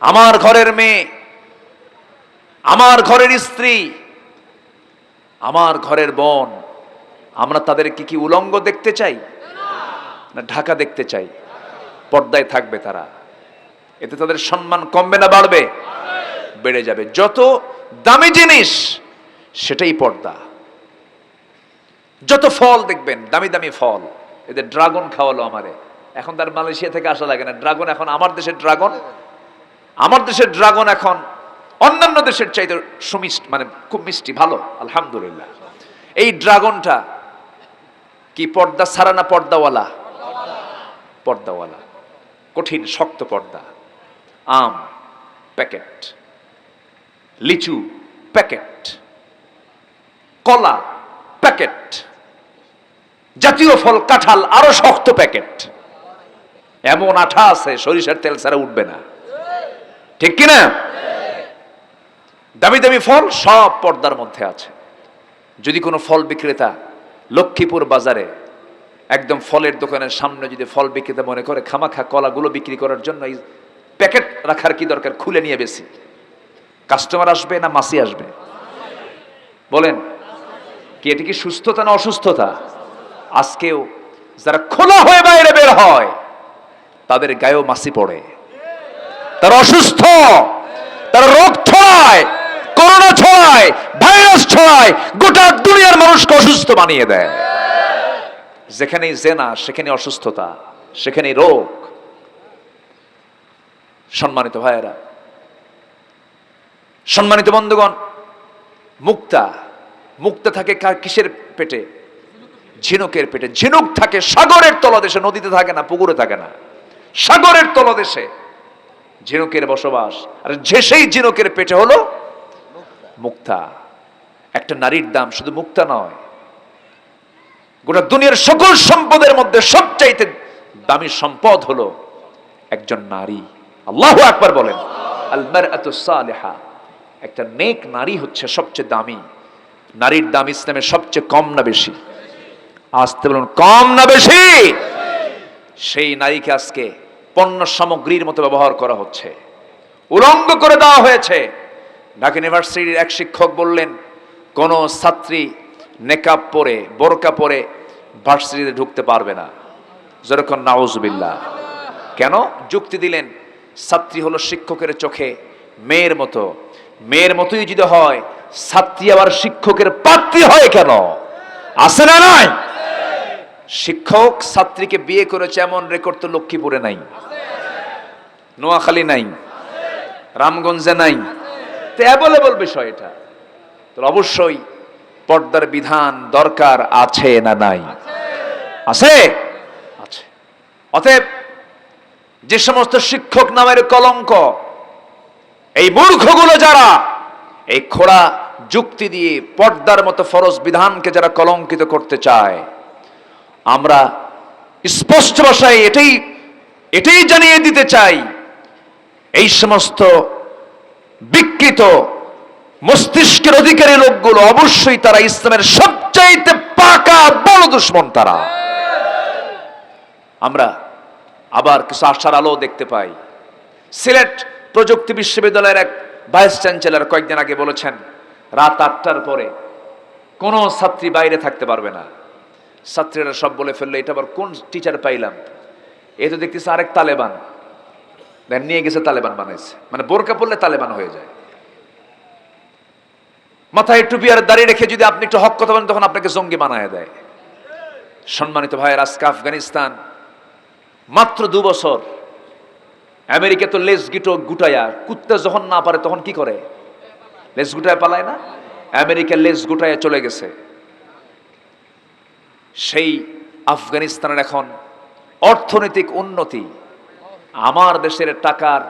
আমার ঘরের মেয়ে, আমার ঘরের স্ত্রী, আমার ঘরের বোন, আমরা তাদেরকে কি উলঙ্গ দেখতে চাই? না ঢাকা দেখতে চাই? পর্দায় থাকবে তারা। এতে তাদের সম্মান কমবে না বাড়বে? বেড়ে যাবে। যত দামি জিনিস, সেটাই পর্দা। যত ফল দেখবেন, দামি দামি ফল। এদের ড্রাগন খাওয়ালো আমারে। এখন তার মালয়েশিয়া থেকে আসা লাগে না। ড্রাগন এখন আমার দেশের ড্রাগন। আমার দেশের ড্রাগন এখন অন্যান্য দেশের চাইতে সুমিষ্ট মানে খুব মিষ্টি, ভালো, আলহামদুলিল্লাহ। এই ড্রাগনটা কি পর্দা ছাড়া না পর্দাওয়ালা? পর্দাওয়ালা। কঠিন, শক্ত পর্দা। আম, প্যাকেট। লিচু, প্যাকেট। কলা, প্যাকেট। জাতীয় ফল, কাঁঠাল, আরও শক্ত প্যাকেট। এমন আঠা আছে, সরিষার তেল ছাড়া উঠবে না। ঠিক কিনা? দামি দামি ফল সব পর্দার মধ্যে আছে। যদি কোনো ফল বিক্রেতা লক্ষ্মীপুর বাজারে একদম ফলের দোকানের সামনে যদি ফল বিক্রেতা মনে করে, খামাখা কলাগুলো বিক্রি করার জন্য এই প্যাকেট রাখার কি দরকার? খুলে নিয়ে বেশি। কাস্টমার আসবে না মাসি আসবে? বলেন, কি এটি কি সুস্থতা না অসুস্থতা? আজকেও যারা খোলা হয়ে বাইরে বের হয়, তাদের গায়েও মাসি পড়ে। তারা অসুস্থ, তারা রোগ ছড়ায়, করোনা ছড়ায়, ভাইরাস ছড়ায়, গোটা দুনিয়ার মানুষকে অসুস্থ বানিয়ে দেয়। যেখানেই জেনা সেখানে অসুস্থতা সেখানে রোগ। সম্মানিত ভাইয়েরা, সম্মানিত বন্ধুগণ, মুক্তা মুক্তা থাকে কিসের পেটে? ঝিনুকের পেটে। ঝিনুক থাকে সাগরের তলদেশে, নদীতে থাকে না, পুকুরে থাকে না। সাগরের তলদেশে। ঝিনুকের বসবাস। আর যে সেই ঝিনুকের পেটে হলো মুক্তা। একটা নারীর দাম শুধু মুক্তা নয়, গোটা দুনিয়ার সকল সম্পদের মধ্যে সবচাইতে দামি সম্পদ হলো একজন নারী। আল্লাহ আকবার বলেন আলমার এত সালেহা। একটা নেক নারী হচ্ছে সবচেয়ে দামি। নারীর দাম ইসলামে সবচেয়ে কম না বেশি? আসতে বলুন, কম না বেশি? সেই নারীকে আজকে পণ্য সামগ্রীর মতো ব্যবহার করা হচ্ছে। উলঙ্গ করে দেওয়া হয়েছে। ঢাকা ইউনিভার্সিটির এক শিক্ষক বললেন, কোন ছাত্রী নেকাব পরে, বোরকা পরে ভার্সিটিতে ঢুকতে পারবে না। যেরকম নাউজবিল্লা কেন? যুক্তি দিলেন, ছাত্রী হলো শিক্ষকের চোখে মেয়ের মতো। মেয়ের মতোই যদি হয়, ছাত্রী আবার শিক্ষকের পাত্রী হয় কেন? আছে না নয় শিক্ষক ছাত্রীকে বিয়ে করেছে এমন রেকর্ড তো লক্ষ্মীপুরে নাই, নোয়াখালী নাই, রামগঞ্জে নাই। অ্যাভেলেবল বিষয় এটা। তো অবশ্যই পর্দার বিধান দরকার আছে না নাই? আছে? আছে। অতএব যে সমস্ত শিক্ষক নামের কলঙ্ক, এই মূর্খগুলো যারা, এই খোড়া যুক্তি দিয়ে পর্দার মতো ফরজ বিধানকে যারা কলঙ্কিত করতে চায় আমরা স্পষ্ট ভাষায় এটাই এটাই জানিয়ে দিতে চাই। এই সমস্ত বিকৃত মস্তিষ্কের অধিকারী লোকগুলো অবশ্যই তারা ইসলামের সবচাইতে পাকা বড় দুশ্মন তারা। আমরা আবার কিছু আশার আলো দেখতে পাই। সিলেট প্রযুক্তি বিশ্ববিদ্যালয়ের এক ভাইস চ্যান্সেলর কয়েকদিন আগে বলেছেন, রাত আটটার পরে কোনো ছাত্রী বাইরে থাকতে পারবে না। ছাত্রীরা সব বলে ফেলল, এটা আবার কোন টিচার পাইলাম? এ তো দেখতেছে আরেক তালেবান। নিয়ে গেছে তালেবান বানাইছে। মানে বোরকা পড়লে তালেবান হয়ে যায়। মাথায় টুপি আর দাঁড়িয়ে রেখে যদি আপনি একটু হক কথা বলেন, তখন আপনাকে জঙ্গি বানায় দেয়। সম্মানিত ভাইয়ের, আজকে আফগানিস্তান, মাত্র দু বছর। আমেরিকা তো লেস গিটো গুটায়া, কুত্তা যখন না পারে তখন কি করে? লেস গুটায় পালায় না? আমেরিকা লেস গুটায় চলে গেছে। সেই আফগানিস্তানের এখন অর্থনৈতিক উন্নতি। আমার দেশের টাকার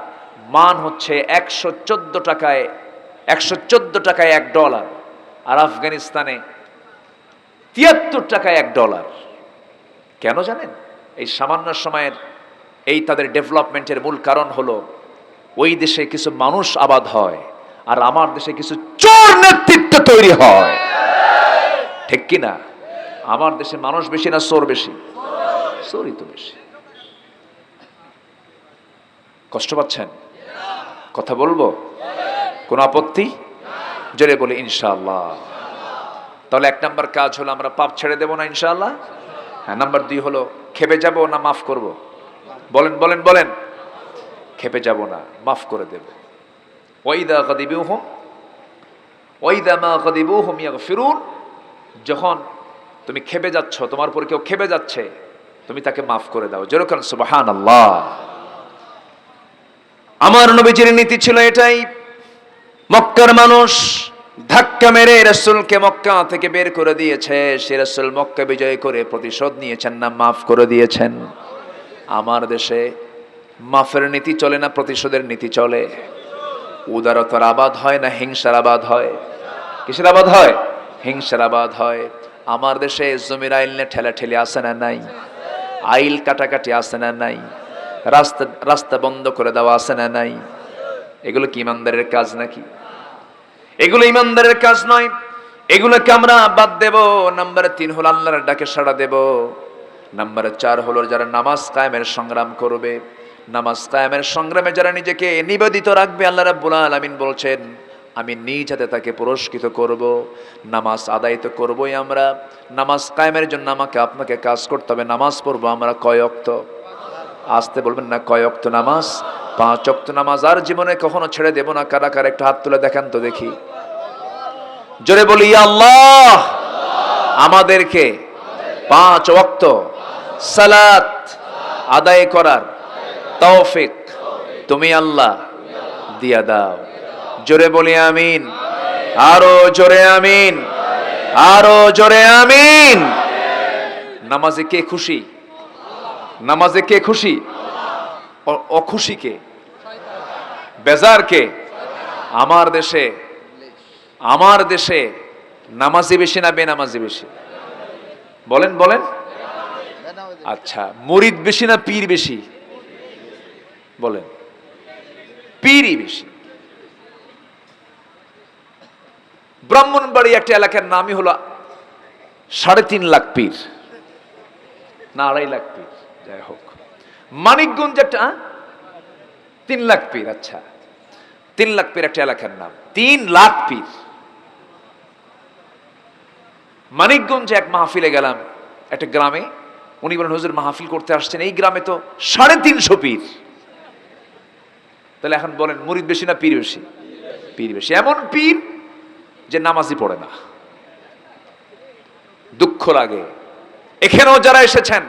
মান হচ্ছে একশো চোদ্দ টাকায়, একশো চোদ্দ টাকায় এক ডলার, আর আফগানিস্তানে তিয়াত্তর টাকায় এক ডলার। কেন জানেন? এই সামান্য সময়ের এই তাদের ডেভেলপমেন্টের মূল কারণ হলো, ওই দেশে কিছু মানুষ আবাদ হয়, আর আমার দেশে কিছু চোর নেতৃত্ব তৈরি হয়। ঠিক কি না আমার দেশে মানুষ বেশি না সোর বেশি? চোরই তো বেশি। কষ্ট পাচ্ছেন? কথা বলব? কোনো আপত্তি? জোরে বলি, ইনশাআল্লাহ। তাহলে এক নাম্বার কাজ হলো আমরা পাপ ছেড়ে দেবো না, ইনশাআল্লাহ? হ্যাঁ নাম্বার দুই হলো খেপে যাব না মাফ করব? বলেন বলেন বলেন। খেপে যাব না, মাফ করে দেব। ওয়াইদা গাদিবুহুম, ওয়াইদা মা গাদিবুহুম ইয়াগফিরুন, যখন তুমি খেপে যাচ্ছ, তোমার উপর কেউ খেপে যাচ্ছে, তুমি তাকে মাফ করে দাও। যেরকম সুবাহান আল্লাহ আমার নবীজির নীতি ছিল এটাই, মক্কার মানুষ ধাক্কা মেরে রসুলকে মক্কা থেকে বের করে দিয়েছে। সে রসুল মক্কা বিজয় করে প্রতিশোধ নিয়েছেন না, মাফ করে দিয়েছেন। আমার দেশে মাফের নীতি চলে না, প্রতিশোধের নীতি চলে। উদারতার আবাদ হয় না, হিংসার আবাদ হয়। কিসের আবাদ হয়? হিংসার আবাদ হয়। আমার দেশে জমির আইল নিয়ে ঠেলা ঠেলে আসে না নাই? আইল কাটাকাটি আসে না নাই? রাস্তা রাস্তা বন্ধ করে দেওয়া আছে না নাই? এগুলো কি ইমানদারের কাজ নাকি? এগুলো ইমানদারের কাজ নয়। এগুলোকে আমরা বাদ দেব। নাম্বার তিন হলো আল্লাহর ডাকে সাড়া দেব। নাম্বার চার হলো যারা নামাজ কায়েমের সংগ্রাম করবে। নামাজ কায়েমের সংগ্রামে যারা নিজেকে নিবেদিত রাখবে, আল্লাহ রাব্বুল আলামিন বলছেন আমি নিজ হাতে তাকে পুরস্কৃত করব, নামাজ আদায় তো করবই আমরা, নামাজ কায়েমের জন্য আমাকে, আপনাকে কাজ করতে হবে, নামাজ পড়ব আমরা কয়ক্ত আসতে বলবেন না, কয় অক্ত নামাজ? পাঁচ অক্ত নামাজ আর জীবনে কখনো ছেড়ে দেব না, কারা কারা একটু হাত তুলে দেখান তো দেখি। জোরে বলি আল্লাহ! আমাদেরকে পাঁচ অক্ত সালাত আদায় করার তৌফিক তুমি আল্লাহ দিয়া দাও। জোরে বলি আমিন। আরও জোরে আমিন। আরও জোরে আমিন। নামাজে কে খুশি? নামাজে কে খুশি? অখুশি কে? বেজার কে? আমার দেশে আমার দেশে নামাজি বেশি না বেনামাজি বেশি? বলেন বলেন। আচ্ছা মুরিদ বেশি না পীর বেশি? বলেন। পীরই বেশি। ব্রাহ্মণবাড়ি একটা এলাকার নামই হলো সাড়ে তিন লাখ পীর। না, আড়াই লাখ পীর, যাই হোক। মানিকগঞ্জ একটা তিন লাখ পীর আচ্ছা। তিন লাখ পীর একটা এলাকার নাম। তিন লাখ পীর। মানিকগঞ্জে এক মাহফিলে গেলাম, একটা গ্রামে। উনি বলেন, হুজুর, মাহফিল করতে আসছেন। এই গ্রামে তো সাড়ে তিনশো পীর। তাহলে এখন বলেন, মুরিদ বেশি না পীর বেশি? পীর বেশি। এমন পীর যে নামাজই পড়ে না। দুঃখ লাগে। এখানেও যারা এসেছেন,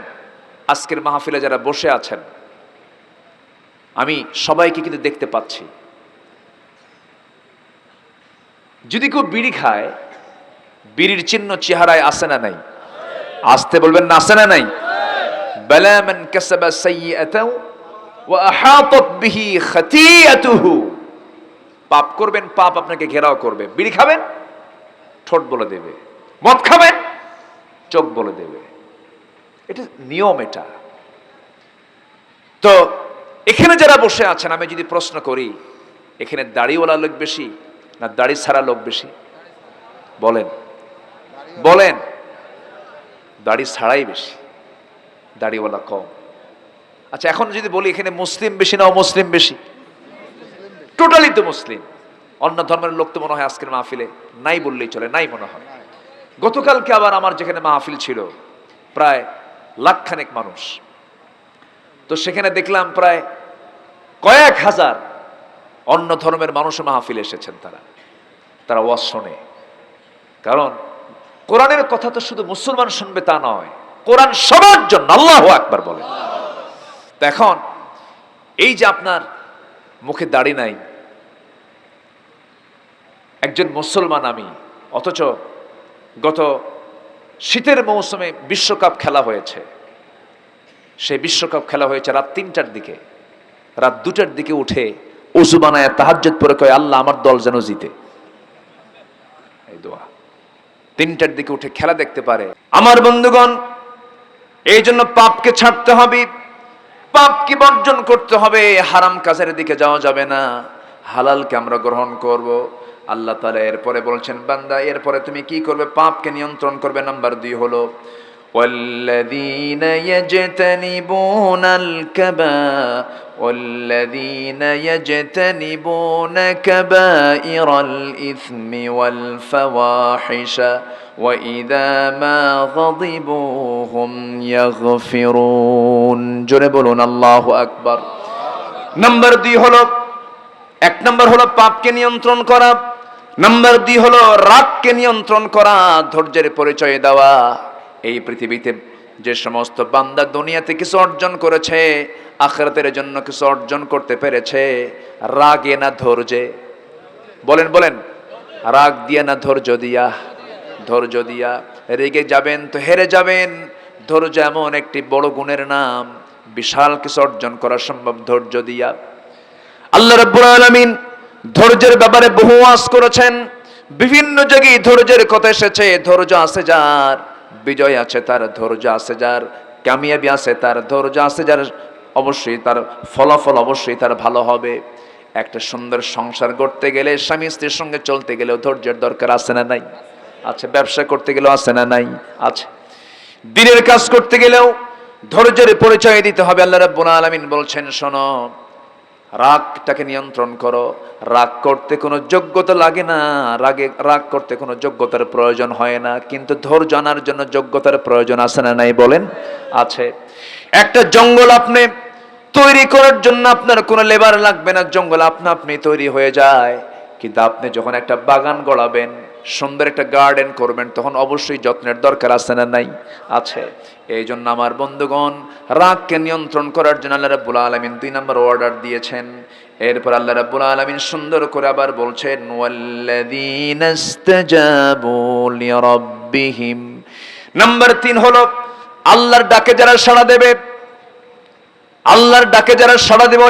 আজকের মাহফিলে যারা বসে আছেন, আমি সবাইকে কিন্তু দেখতে পাচ্ছি। যদি কেউ বিড়ি খায়, বিড়ির চিহ্ন চেহারায় আসে না নাই? আসতে বলবেন না, আসে না নাই? বালা মান কাসাবা সাইয়্যাতাও ওয়া আহাতাত বিহি খাতিয়াতুহু। পাপ করবেন, পাপ আপনাকে ঘেরাও করবে। বিড়ি খাবেন? ঠোঁট বলে দেবে। মদ খাবেন? চোখ বলে দেবে। এটা নিয়ম এটা। তো এখানে যারা বসে আছেন, আমি যদি প্রশ্ন করি, এখানে দাড়িওয়ালা লোক বেশি না দাড়ি ছাড়া লোক বেশি? বলেন। বলেন। দাড়ি ছাড়াই বেশি, দাড়িওয়ালা কম। আচ্ছা এখন যদি বলি এখানে মুসলিম বেশি না অমুসলিম বেশি? টোটালি তো মুসলিম অন্য ধর্মের লোক তো মনে হয় আজকের মাহফিলে নাই বললেই চলে, নাই মনে হয়। গতকালকে আবার আমার যেখানে মাহফিল ছিল, প্রায় লাখখানেক মানুষ। তো সেখানে দেখলাম প্রায় কয়েক হাজার অন্য ধর্মের মানুষ মাহফিল এসেছেন তারা। তারা ওয়াজ শোনে। কারণ কোরআনের কথা তো শুধু মুসলমান শুনবে তা নয়, কোরআন সবার জন্য, আল্লাহ আকবার বলে। এখন এই যে আপনার মুখে দাড়ি নাই। একজন মুসলমান আমি, অথচ গত শীতের মৌসুমে বিশ্বকাপ খেলা হয়েছে। সেই বিশ্বকাপ খেলা হয়েছে রাত তিনটার দিকে। রাত দুটার দিকে উঠে উজু বানায় তাহাজ্জুদ পরে কয়, আল্লাহ, আমার দল যেন জিতে। এই দোয়া। তিনটার দিকে উঠে খেলা দেখতে পারে। আমার বন্ধুগণ, এই জন্য পাপকে ছাড়তে হবে। পাপকে বর্জন করতে হবে হারাম কাজের দিকে যাওয়া যাবে না হালালকে আমরা গ্রহণ করব আল্লাহ তাআলা এরপরে বলছেন বান্দা এরপরে তুমি কি করবে পাপকে নিয়ন্ত্রণ করবে নাম্বার দুই হলো والذين يجتنبون الكبائر والذين يجتنبون كبائر الإثم والفواحش وإذا ما غضبوا هم يغفرون جربون الله أكبر নাম্বার দুই হলো এক নম্বর হলো পাপকে নিয়ন্ত্রণ করা নাম্বার দুই হলো রাগকে নিয়ন্ত্রণ করা ধৈর্যের পরিচয় দেওয়া এই পৃথিবীতে যে সমস্ত বান্দা দুনিয়াতে কিছু অর্জন করেছে আখরাতের জন্য কিছু অর্জন করতে পেরেছে রাগে না ধৈর্যে বলেন বলেন রাগ দিয়া না ধৈর্য দিয়া ধৈর্য দিয়া, রেগে যাবেন তো হেরে যাবেন। ধৈর্য এমন একটি বড় গুণের নাম, বিশাল কিছু অর্জন করা সম্ভব ধৈর্য দিয়া। আল্লাহ রাব্বুল আলামিন ধৈর্যের ব্যাপারে বহু ওয়াজ করেছেন। বিভিন্ন জায়গায় ধৈর্যের কথা এসেছে, ধৈর্য আছে যার, বিজয় আছে তার, ধৈর্য আছে যার, কামিয়াবি আছে তার, ধৈর্য আছে যার, অবশ্যই তার ফলাফল অবশ্যই তার ভালো হবে। একটা সুন্দর সংসার করতে গেলে, স্বামী স্ত্রীর সঙ্গে চলতে গেলেও ধৈর্যের দরকার আছে না নাই? আছে ব্যবসা করতে গেলেও আছে না নাই? আছে দিনের কাজ করতে গেলেও ধৈর্যের পরিচয় দিতে হবে, আল্লাহ রাব্বুল আলামিন বলছেন, শোনো, রাগটাকে নিয়ন্ত্রণ করো। রাগ করতে কোনো যোগ্যতা লাগে না, রাগে, রাগ করতে কোনো যোগ্যতার প্রয়োজন হয় না, কিন্তু ধৈর্য আনার জন্য যোগ্যতার প্রয়োজন আছে না নাই বলেন? আছে। একটা জঙ্গল আপনি তৈরি করার জন্য আপনার কোনো লেবার লাগবে না, জঙ্গল আপনা আপনি তৈরি হয়ে যায়, কিন্তু আপনি যখন একটা বাগান গড়াবেন সুন্দর একটা গার্ডেন করবেন, তখন অবশ্যই যত্নের দরকার আছে না নাই? আছে। এই জন্য আমার বন্ধুগণ, রাগকে নিয়ন্ত্রণ করার জন্য আল্লাহ রাব্বুল আলামিন দুই নম্বর অর্ডার দিয়েছেন। এরপর আল্লাহ রাব্বুল আলামিন সুন্দর করে আবার বলছেন লিরাব্বিহিম। নাম্বার তিন হলো, আল্লাহর ডাকে যারা সাড়া দেবে, আল্লাহর ডাকে যারা সাড়া দেবে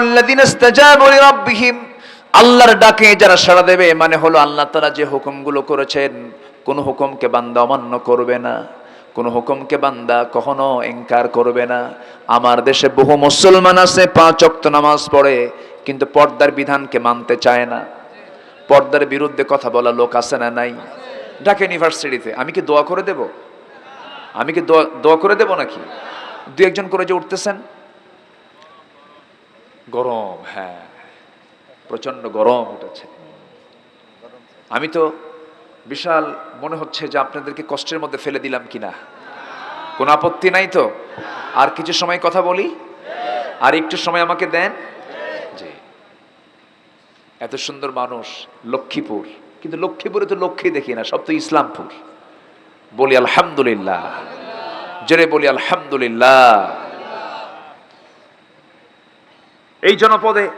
লিরাব্বিহিম। আল্লাহর ডাকে যারা সাড়া দেবে মানে হলো আল্লাহ তারা যে হুকুমগুলো করেছেন, কোন হুকুমকে বান্দা অমান্য করবে না। কোন হুকুমকে বান্দা কখনো ইনকার করবে না। আমার দেশে বহু মুসলমান আছে, পাঁচ অক্ত নামাজ পড়ে, কিন্তু পর্দার বিধানকে মানতে চায় না। পর্দার বিরুদ্ধে কথা বলা লোক আছে না নাই? ঢাকা ইউনিভার্সিটিতে, আমি কি দোয়া করে দেব? আমি কি দোয়া করে দেব নাকি? দু একজন করে যে উঠতেছেন? গরম হ্যাঁ। প্রচণ্ড গরম উঠেছে। আমি তো বিশাল মনে হচ্ছে যে আপনাদেরকে কষ্টের মধ্যে ফেলে দিলাম কিনা। কোনো আপত্তি নাই তো? আর কিছু সময় কথা বলি? আর একটু সময় আমাকে দেন? জি। এত সুন্দর মানুষ, লক্ষ্মীপুর। কিন্তু লক্ষ্মীপুরে তো লক্ষ্মী দেখি না, সব তো ইসলামপুর। বলি আলহামদুলিল্লাহ। জোরে বলি আলহামদুলিল্লাহ। এই জনপদে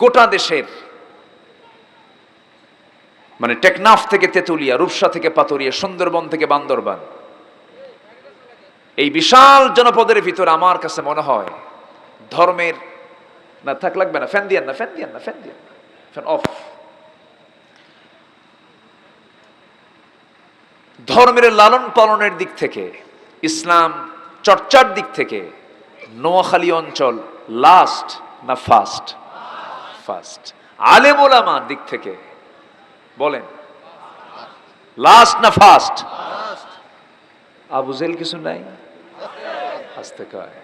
গোটা দেশের মানে টেকনাফ থেকে তেতুলিয়া, রূপসা থেকে পাতুরিয়া সুন্দরবন থেকে বান্দরবান, এই বিশাল জনপদের ভিতরে আমার কাছে মনে হয় ধর্মের, না থাক লাগবে না, ফ্যান দিয়ান না, ফ্যান দিয়ান না, ফ্যান দিয়ান ফ্যান অফ। ধর্মের লালন পালনের দিক থেকে, ইসলাম চর্চার দিক থেকে, নোয়াখালী অঞ্চল লাস্ট না ফার্স্ট ফার্স্ট আলেম ওলামার দিক থেকে। বলেন। লাস্ট না ফার্স্ট আবু জেল কিছু নাই? আসতে কয়।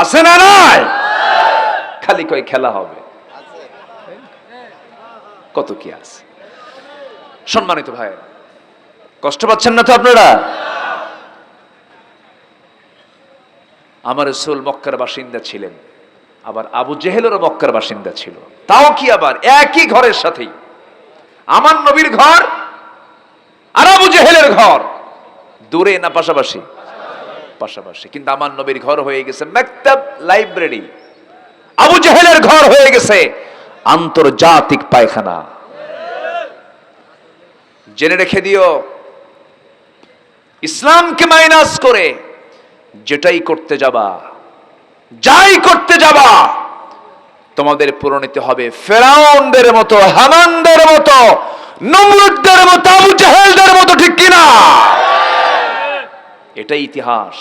আছে না নাই? খালি কয় খেলা হবে। কত কি আছে? সম্মানিত ভাই, কষ্ট পাচ্ছেন না তো আপনারা? আমার রসুল মক্কার বাসিন্দা ছিলেন। আবার আবু জেহেলেরও মক্কার বাসিন্দা ছিল। তাও কি আবার? একই ঘরের সাথেই। আমার নবীর ঘর আর আবু জেহেলের ঘর। দূরে না পাশাপাশি? পাশাপাশি। কিন্তু আমার নবীর ঘর হয়ে গেছে মেকতাব লাইব্রেরি। আবু জেহেলের ঘর হয়ে গেছে আন্তর্জাতিক পায়খানা। জেনে রেখে দিও, ইসলামকে মাইনাস করে যেটাই করতে যাবা যাই করতে যাবা, তোমাদের পরিণতি হবে ফেরাউনদের মতো, হামানদের মতো, নমরুদদের মতো, আবু জাহেলদের মতো, ঠিক কিনা? এটাই ইতিহাস।